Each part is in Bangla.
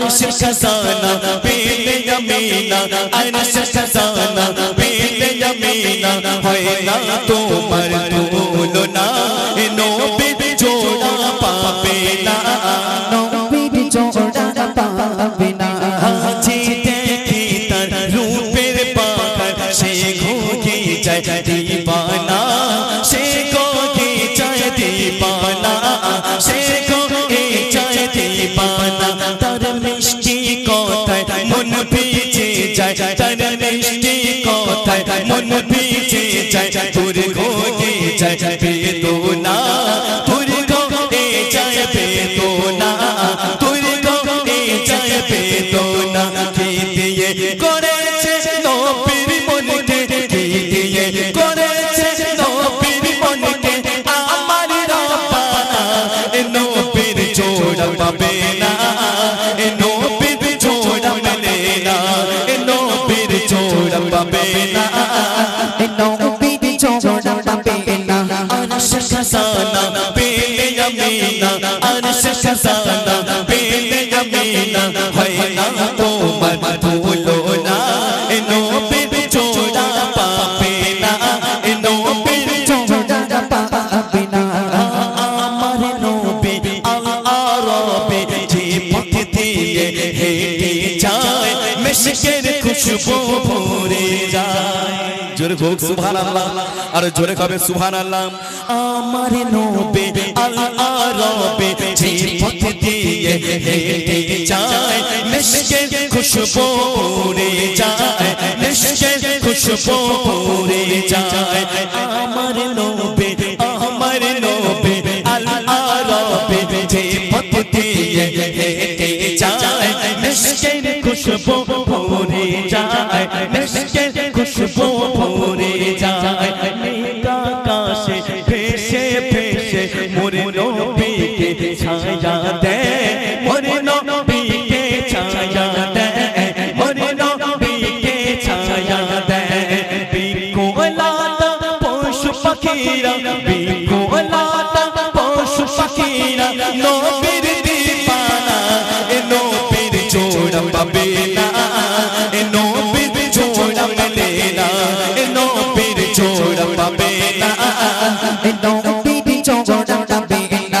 अरश खजाना बेल यमीना अरश खजाना बेल यमीना होए ना तो मर भूलो ना नो बिन जोड़ा पावे ना नो बिन जोड़ा पावे ना जी देखी तर रूपेर पाकर से घोगी जय কথায় মন ভিজে যায় তোর ঘোগে যায় বেদনা তোর ঘোগে যায় বেদনা ना ঘোগে خزانہ بیل یمینہ عرش خزانہ بیل یمینہ ہے জোরে হোক সুবহানাল্লাহ। আর জোরে কবে সুবহানাল্লাহ। আমার নবী আল আরবে যে পথ দিয়ে যায় মিশকের খুশবু যায় মিশকের খুশবু যায়। আমার নবী আমার নবী যে পথ দিয়ে যায় মিশকের খুশবু যায় মিশকের পাখিরা বিকোলাতা পশু পাখিরা নবীর দিবানা এ নবীর জোড়া পাবে না এ নবীর জোড়া মেলে না এ নবীর জোড়া পাবে না নবীর জোড়া পাবে না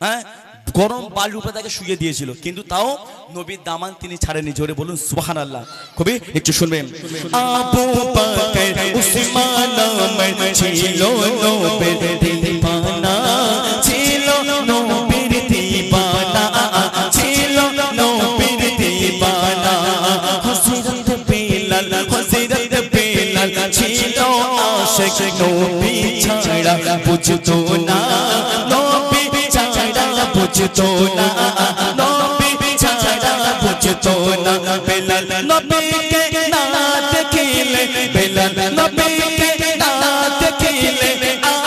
হ্যাঁ? গরম বালির উপরে তাকে শুয়ে দিয়েছিল। কিন্তু তাও নবীর দামান তিনি ছাড়েনি জোরে বলুন সুবাহান আল্লাহ কবি, একটু শুনবেন। ছিল না। বুঝতো না। নবী ছাড়া বুঝতো না। বেলাল নবীকে না দেখিলে, বেলাল নবীকে না দেখিলে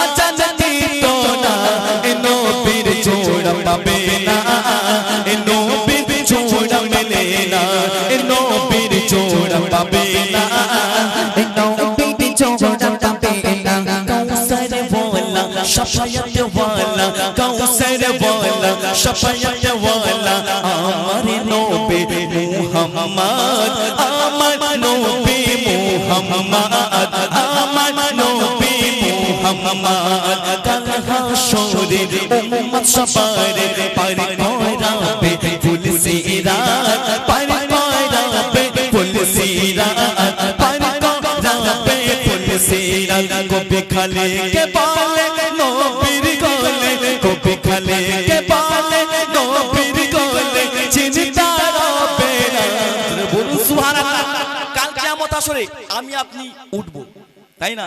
আজান দিত না। এ নবীর জোড়া পাবে না। এ নবীর জোড়া মেলে না। এ নবীর জোড়া পাবে না। এ নবীর জোড়া পাবে না। কৌসর বলা, সফায়ত বলা কৌসর বলা শফায়াত ওয়ালা আমার নবী মুহাম্মদ আমার নবী মুহাম্মদ আমার নবী মুহাম্মদ কাল হাশরে উম্মত সবারে পার পয়রাবে ফুল সিরাত পার পয়রাবে ফুল সিরাত পার পয়রাবে ফুল সিরাত কবি খালে কে খালে কে কিয়ামত আসরে আমি আপনি উঠব। তাই না?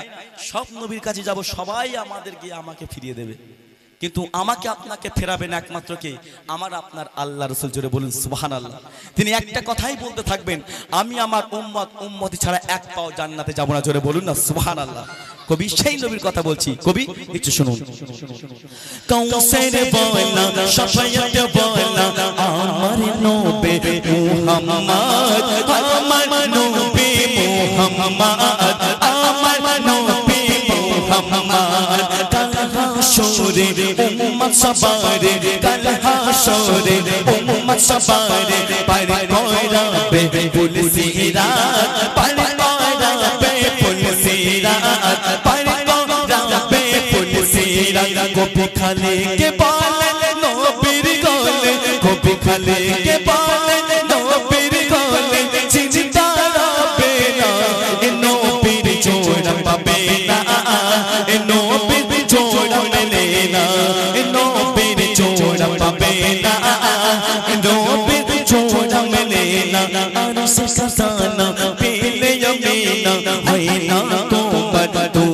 সব নবীর কাছে যাব, সবাই আমাদের গিয়ে আমাকে ফিরিয়ে দেবে। কিন্তু আমাকে আপনাকে ফেরাবেন একমাত্র কে? আমার আপনার আল্লাহ রসুল, জোরে বলুন সুবহান আল্লাহ তিনি একটা কথাই বলতে থাকবেন, আমি আমার উম্মত, উম্মতি ছাড়া এক পাও জান্নাতে যাব না, জোরে বলুন না সুবহান আল্লাহ কবি সেই নবীর কথা বলছি। কবি, একটু শুনুন। উম্মত সবারে কাল হাসরে উম্মত সবারে পার কয়রা পে রাত পার কয়রা পে রাত পার কয়রা পে রাত গোপি খালে কে পালে নবীর গলে, গোপি খালে কে বলে 南无阿弥陀佛。